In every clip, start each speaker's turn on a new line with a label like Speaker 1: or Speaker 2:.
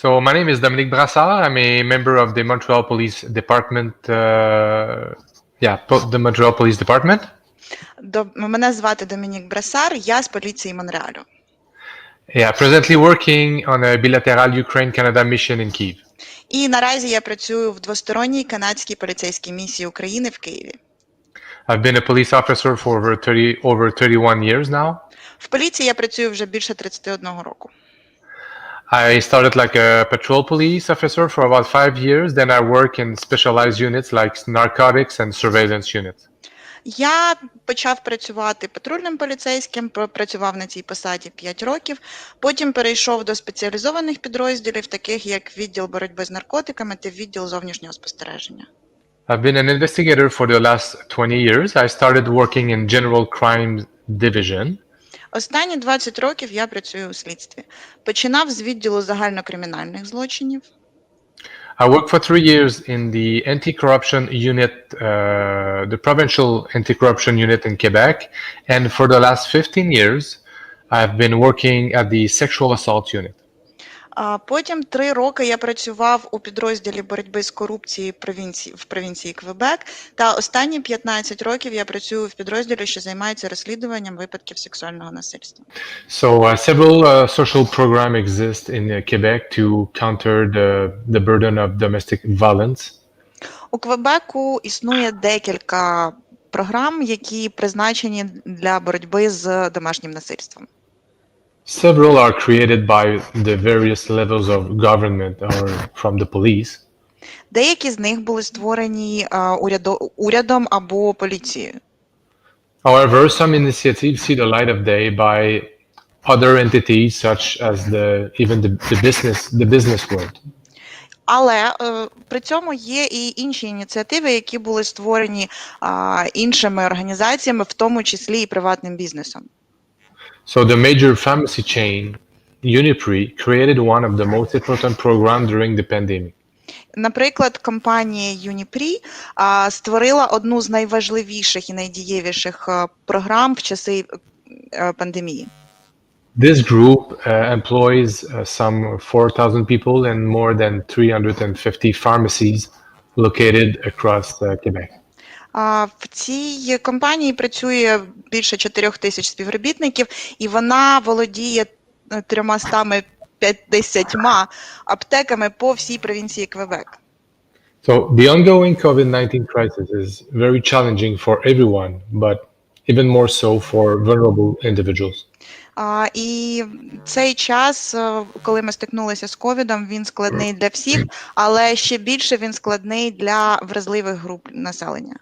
Speaker 1: So my name is Dominique Brassard. I'm a member of the Montreal Police Department. Uh, yeah, the Montreal Police Department.
Speaker 2: До мене звати Домінік Брасар, я з поліції Монреалю.
Speaker 1: Yeah, presently working on a bilateral Ukraine-Canada mission in Kiev.
Speaker 2: І наразі я працюю в двосторонній канадській поліцейській місії України в Києві.
Speaker 1: I've been a police officer for over 30 over 31 years now.
Speaker 2: В поліції я працюю вже більше 31 року.
Speaker 1: I started like a patrol police officer for about five years. Then I work in specialized units like narcotics and surveillance units.
Speaker 2: Я почав працювати патрульним поліцейським, працював на цій посаді 5 років. Потім перейшов до спеціалізованих підрозділів, таких як відділ боротьби з наркотиками та відділ зовнішнього спостереження.
Speaker 1: I've been an investigator for the last 20 years. I started working in General Crime Division.
Speaker 2: Останні 20 років я працюю у слідстві. Починав з відділу загальнокримінальних злочинів.
Speaker 1: I worked for three years in the anti-corruption unit, uh, the provincial anti-corruption unit in Quebec, and for the last 15 years, I've been working at the sexual assault unit.
Speaker 2: А потім три роки я працював у підрозділі боротьби з корупцією провінції в провінції Квебек. Та останні 15 років я працюю в підрозділі, що займається розслідуванням випадків сексуального насильства.
Speaker 1: So uh, several uh, social programs exist in uh, Quebec to counter the, the burden of domestic violence.
Speaker 2: У Квебеку існує декілька програм, які призначені для боротьби з домашнім насильством.
Speaker 1: Several are created by the various levels of government or from the police.
Speaker 2: Деякі з них були створені а, урядо- урядом або поліцією.
Speaker 1: However, some initiatives see the light of day by other entities such as the even the, the business the business world.
Speaker 2: Але е, при цьому є і інші ініціативи, які були створені а, іншими організаціями, в тому числі і приватним бізнесом.
Speaker 1: So the major pharmacy chain Uniprix created one of the most important programs during the pandemic.
Speaker 2: Наприклад, компанія Uniprix а, створила одну з найважливіших і найдієвіших е, програм в часи е, пандемії.
Speaker 1: This group uh, employs uh, some 4,000 people and more than 350 pharmacies located across uh, Quebec.
Speaker 2: В цій компанії працює більше 4 тисяч співробітників, і вона володіє е, 350 аптеками по всій провінції Квебек.
Speaker 1: So the ongoing COVID-19 crisis is very challenging for everyone, but even more so for vulnerable individuals.
Speaker 2: А, і цей час, е, коли ми стикнулися з ковідом, він складний для всіх, але ще більше він складний для вразливих груп населення.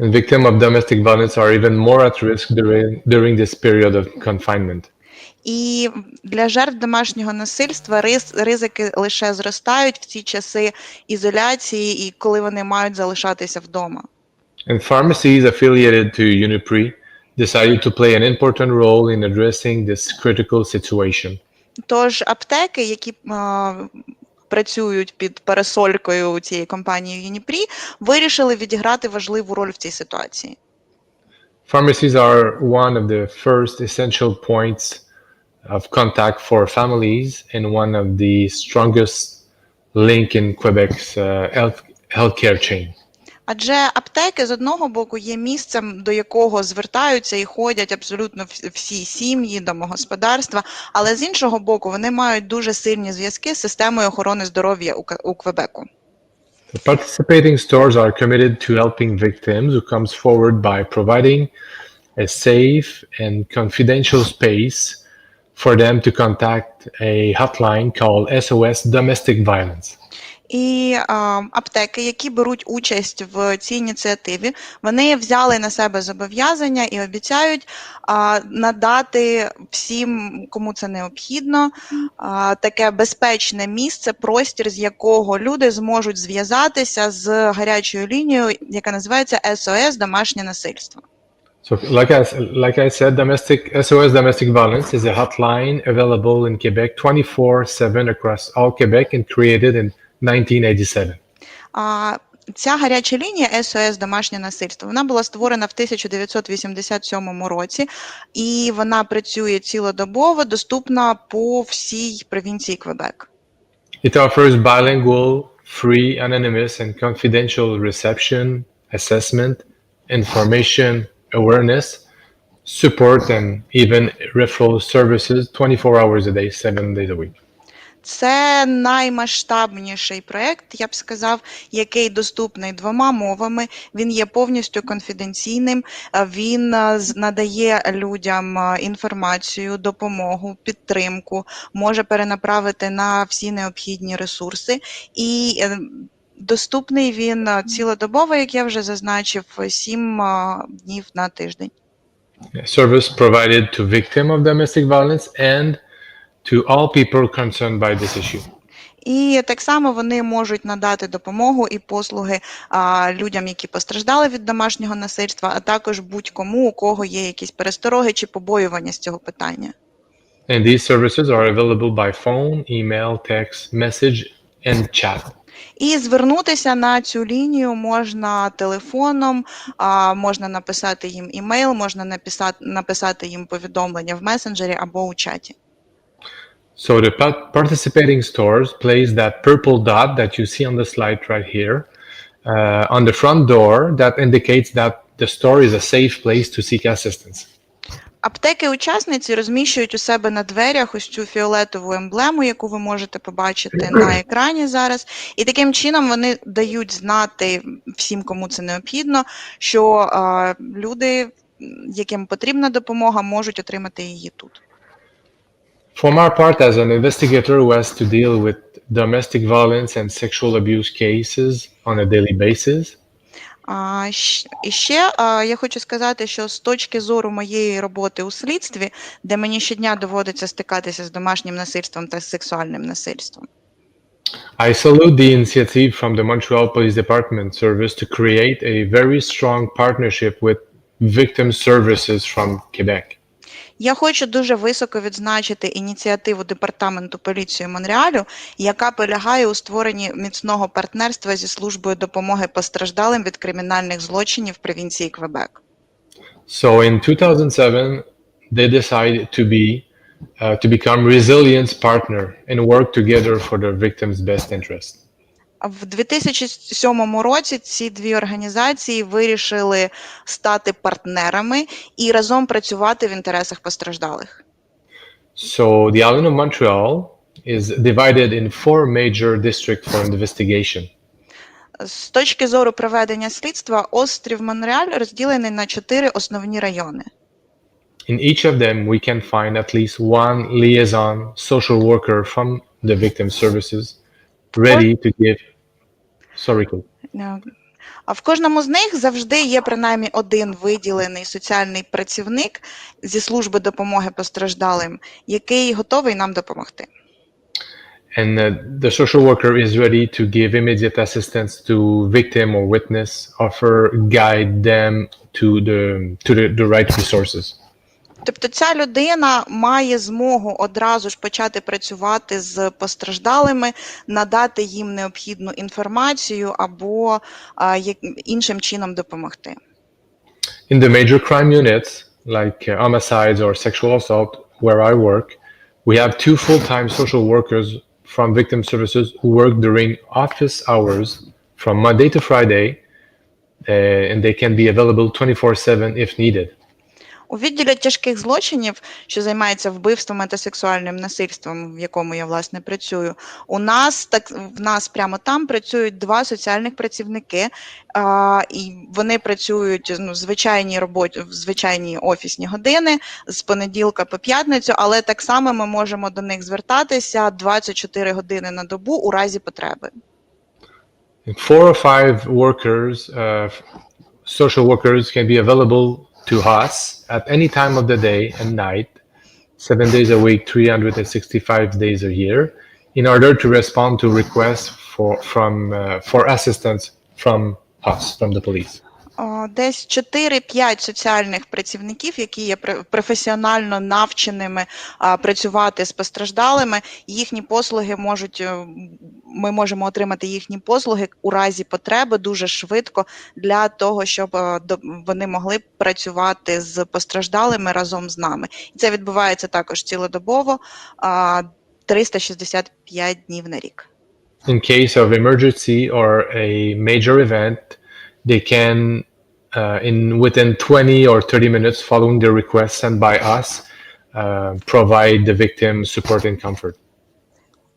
Speaker 1: And victims of domestic violence are even more at risk during, during this period of confinement.
Speaker 2: І для жертв домашнього насильства рис, ризики лише зростають в ці часи ізоляції і коли вони мають залишатися вдома.
Speaker 1: And pharmacies affiliated to Uniprix decided to play an important role in addressing this critical situation.
Speaker 2: Тож аптеки, які працюють під пересолькою цієї компанії Юніпрі, вирішили відіграти важливу роль в цій ситуації.
Speaker 1: Pharmacies are one of the first essential points of contact for families and one of the strongest link in Quebec's uh, health healthcare chain.
Speaker 2: Адже аптеки з одного боку є місцем, до якого звертаються і ходять абсолютно всі сім'ї, домогосподарства, але з іншого боку, вони мають дуже сильні зв'язки з системою охорони здоров'я у, Квебеку.
Speaker 1: The participating stores are committed to helping victims who comes forward by providing a safe and confidential space for them to contact a hotline called SOS Domestic Violence.
Speaker 2: І аптеки, які беруть участь в цій ініціативі, вони взяли на себе зобов'язання і обіцяють надати всім, кому це необхідно, таке безпечне місце, простір, з якого люди зможуть зв'язатися з гарячою лінією, яка називається СОС Домашнє насильство.
Speaker 1: So, like I, like I said, domestic SOS Domestic Violence is a hotline available in Quebec 24/7 across all Quebec and created in 1987.
Speaker 2: А, Ця гаряча лінія СОС Домашнє насильство вона була створена в 1987 році, і вона працює цілодобово, доступна по всій провінції Квебек.
Speaker 1: It offers bilingual, free, anonymous, and confidential reception, assessment, information, awareness, support, and even referral services 24 hours a day, seven days a week.
Speaker 2: Це наймасштабніший проект, я б сказав, який доступний двома мовами. Він є повністю конфіденційним. е, Він е, надає людям е, інформацію, допомогу, підтримку, може перенаправити на всі необхідні ресурси. І доступний він цілодобово, як я вже зазначив, сім днів на тиждень.
Speaker 1: Service provided to victim of domestic violence and to all people concerned by this issue.
Speaker 2: І так само вони можуть надати допомогу і послуги а, людям, які постраждали від домашнього насильства, а також будь-кому, у кого є якісь перестороги чи побоювання з цього питання.
Speaker 1: And these services are available by phone, email, text, message, and chat.
Speaker 2: І звернутися на цю лінію можна телефоном, а, можна написати їм імейл, можна написати, написати їм повідомлення в месенджері або у чаті.
Speaker 1: So the pa- participating stores place that purple dot that you see on the slide right here uh, on the front door that indicates that the store is a safe place to seek assistance.
Speaker 2: Аптеки-учасниці розміщують у себе на дверях ось цю фіолетову емблему, яку ви можете побачити на екрані зараз. І таким чином вони дають знати всім, кому це необхідно, що е, люди, яким потрібна допомога, можуть отримати її тут.
Speaker 1: For my part, as an investigator who has to deal with domestic violence and sexual abuse cases on a daily basis,
Speaker 2: А, щ- і ще а, я хочу сказати, що з точки зору моєї роботи у слідстві, де мені щодня доводиться стикатися з домашнім насильством та сексуальним насильством.
Speaker 1: I salute the initiative from the Montreal Police Department Service to create a very strong partnership with victim services from Quebec.
Speaker 2: Я хочу дуже високо відзначити ініціативу департаменту поліції Монреалю, яка полягає у створенні міцного партнерства зі службою допомоги постраждалим від кримінальних злочинів провінції Квебек.
Speaker 1: So in 2007, they decided to be uh, to become resilience partner and work together for the victim's best interest.
Speaker 2: В 2007 році ці дві організації вирішили стати партнерами і разом працювати в інтересах постраждалих.
Speaker 1: So the island of Montreal is divided in four major districts for investigation.
Speaker 2: З точки зору проведення слідства, острів Монреаль розділений на чотири основні райони.
Speaker 1: In each of them, we can find at least one liaison social worker from the victim services ready to give. Sorry, Cool.
Speaker 2: Е, А в кожному з них завжди є принаймні один виділений соціальний працівник зі служби допомоги постраждалим, який готовий нам допомогти.
Speaker 1: And uh, the social worker is ready to give immediate assistance to victim or witness, offer, guide them to the to the, the right resources.
Speaker 2: Тобто ця людина має змогу одразу ж почати працювати з постраждалими, надати їм необхідну інформацію або іншим чином допомогти.
Speaker 1: In the major crime units, like uh, homicides or sexual assault, where I work, we have two full-time social workers from victim services who work during office hours from Monday to Friday, uh, and they can be available 24/7 if needed.
Speaker 2: У відділі тяжких злочинів, що займається вбивством та сексуальним насильством, в якому я власне працюю, у нас так в нас прямо там працюють два соціальних працівники, а, і вони працюють ну, в звичайній роботі, в звичайні офісні години з понеділка по п'ятницю, але так само ми можемо до них звертатися 24 години на добу у разі потреби.
Speaker 1: Four or five workers, uh, social workers, can be available to us at any time of the day and night, seven days a week, 365 days a year, in order to respond to requests for from uh, for assistance from us, from the police.
Speaker 2: О, Десь 4-5 соціальних працівників, які є професіонально навченими а, працювати з постраждалими. Їхні послуги можуть е, ми можемо отримати їхні послуги у разі потреби дуже швидко для того, щоб е, вони могли працювати з постраждалими разом з нами. І це відбувається також цілодобово. А, 365 днів на рік.
Speaker 1: In case of emergency or a major event, they can, uh, in within 20 or 30 minutes following the request sent by us, uh, provide the victim support and comfort.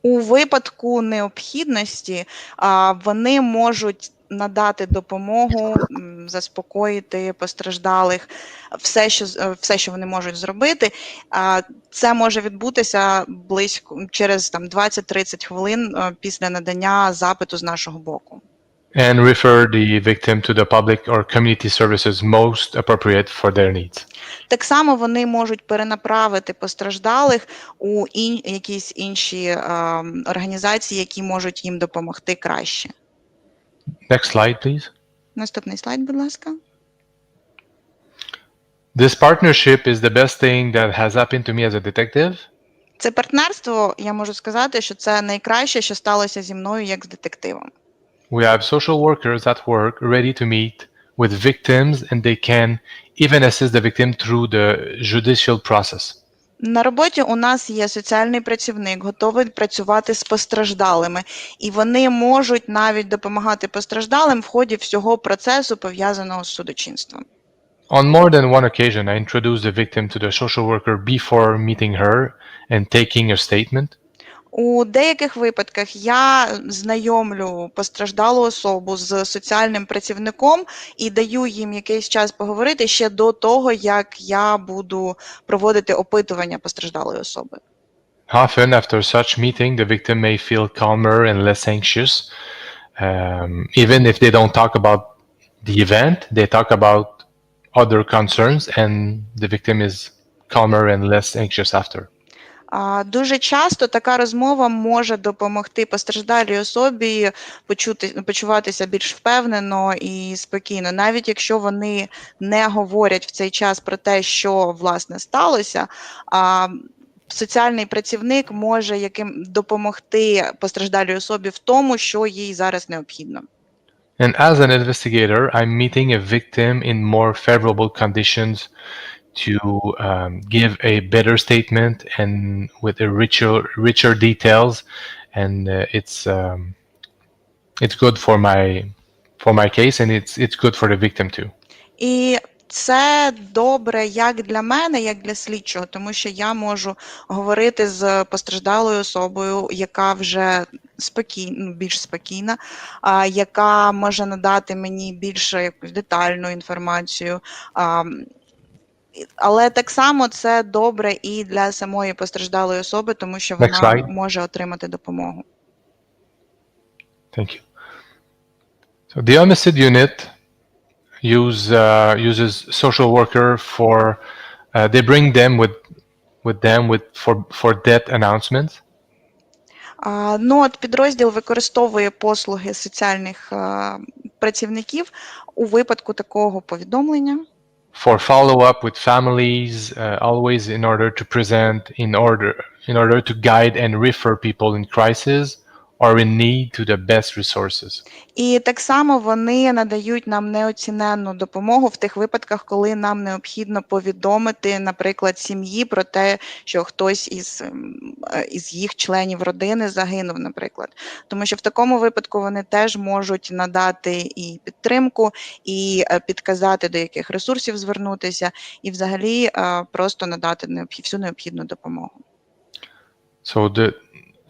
Speaker 2: У випадку необхідності а, вони можуть надати допомогу, заспокоїти постраждалих, все, що все, що вони можуть зробити. Це може відбутися близько через там 20-30 хвилин е, після надання запиту з нашого боку.
Speaker 1: And refer the victim to the public or community services most appropriate for their needs.
Speaker 2: Так само вони можуть перенаправити постраждалих у ін, якісь інші е, організації, які можуть їм допомогти краще.
Speaker 1: Next slide, please.
Speaker 2: Наступний слайд, будь ласка.
Speaker 1: This partnership is the best thing that has happened to me as a detective.
Speaker 2: Це партнерство, я можу сказати, що це найкраще, що сталося зі мною як з детективом.
Speaker 1: We have social workers at work ready to meet with victims, and they can even assist the victim through the judicial process.
Speaker 2: На роботі у нас є соціальний працівник, готовий працювати з постраждалими, і вони можуть навіть допомагати постраждалим в ході всього процесу, пов'язаного з судочинством.
Speaker 1: On more than one occasion, I introduced the victim to the social worker before meeting her and taking a statement.
Speaker 2: У деяких випадках я знайомлю постраждалу особу з соціальним працівником і даю їм якийсь час поговорити ще до того, як я буду проводити опитування постраждалої особи.
Speaker 1: Often, after such meeting, the victim may feel calmer and less anxious. Um, even if they don't talk about the event, they talk about other concerns, and the victim is calmer and less anxious after.
Speaker 2: Дуже часто така розмова може допомогти постраждалій особі почути, почуватися більш впевнено і спокійно, навіть якщо вони не говорять в цей час про те, що власне сталося. А соціальний працівник може яким допомогти постраждалій особі в тому, що їй зараз необхідно.
Speaker 1: And as an investigator, I'm meeting a victim in more favorable conditions to um, give a better statement and with a richer, richer details, and uh, it's um, it's good for my for my case, and it's it's good for the victim too.
Speaker 2: І це добре як для мене, як для слідчого, тому що я можу говорити з постраждалою особою, яка вже спокійно, більш спокійна, а, яка може надати мені більш якусь детальну інформацію. А, але так само це добре і для самої постраждалої особи, тому що вона може отримати допомогу.
Speaker 1: Thank you. So the homicide unit use uh, uses social worker for uh, they bring them with with them with for for death announcements.
Speaker 2: А, Ну, от підрозділ використовує послуги соціальних а, працівників у випадку такого повідомлення.
Speaker 1: For follow up with families uh, always in order to present in order in order to guide and refer people in crisis or in need to the best resources
Speaker 2: І так само вони надають нам неоціненну допомогу в тих випадках, коли нам необхідно повідомити, наприклад, сім'ї про те, що хтось із, ем, е, із їх членів родини загинув, наприклад. Тому що в такому випадку вони теж можуть надати і підтримку, і е, підказати, до яких ресурсів звернутися, і взагалі е, просто надати необхід- всю необхідну допомогу.
Speaker 1: so the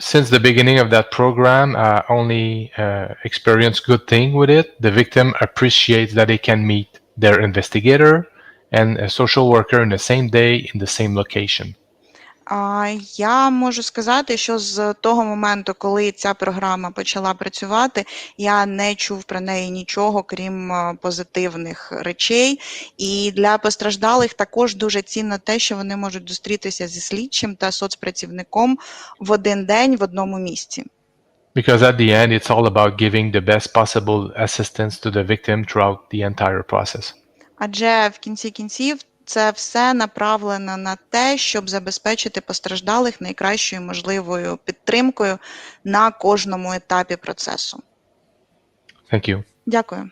Speaker 1: since the beginning of that program uh, only uh, experience good thing with it. The victim appreciates that they can meet their investigator and a social worker in the same day in the same location
Speaker 2: Я можу сказати, що з того моменту, коли ця програма почала працювати, я не чув про неї нічого, крім е, позитивних речей. І для постраждалих також дуже цінно те, що вони можуть зустрітися зі слідчим та соцпрацівником в один день в одному місці.
Speaker 1: because at the end it's all about giving the best possible assistance to the victim throughout the entire process
Speaker 2: Адже в кінці кінців це все направлено на те, щоб забезпечити постраждалих найкращою можливою підтримкою на кожному етапі процесу.
Speaker 1: thank you
Speaker 2: Дякую.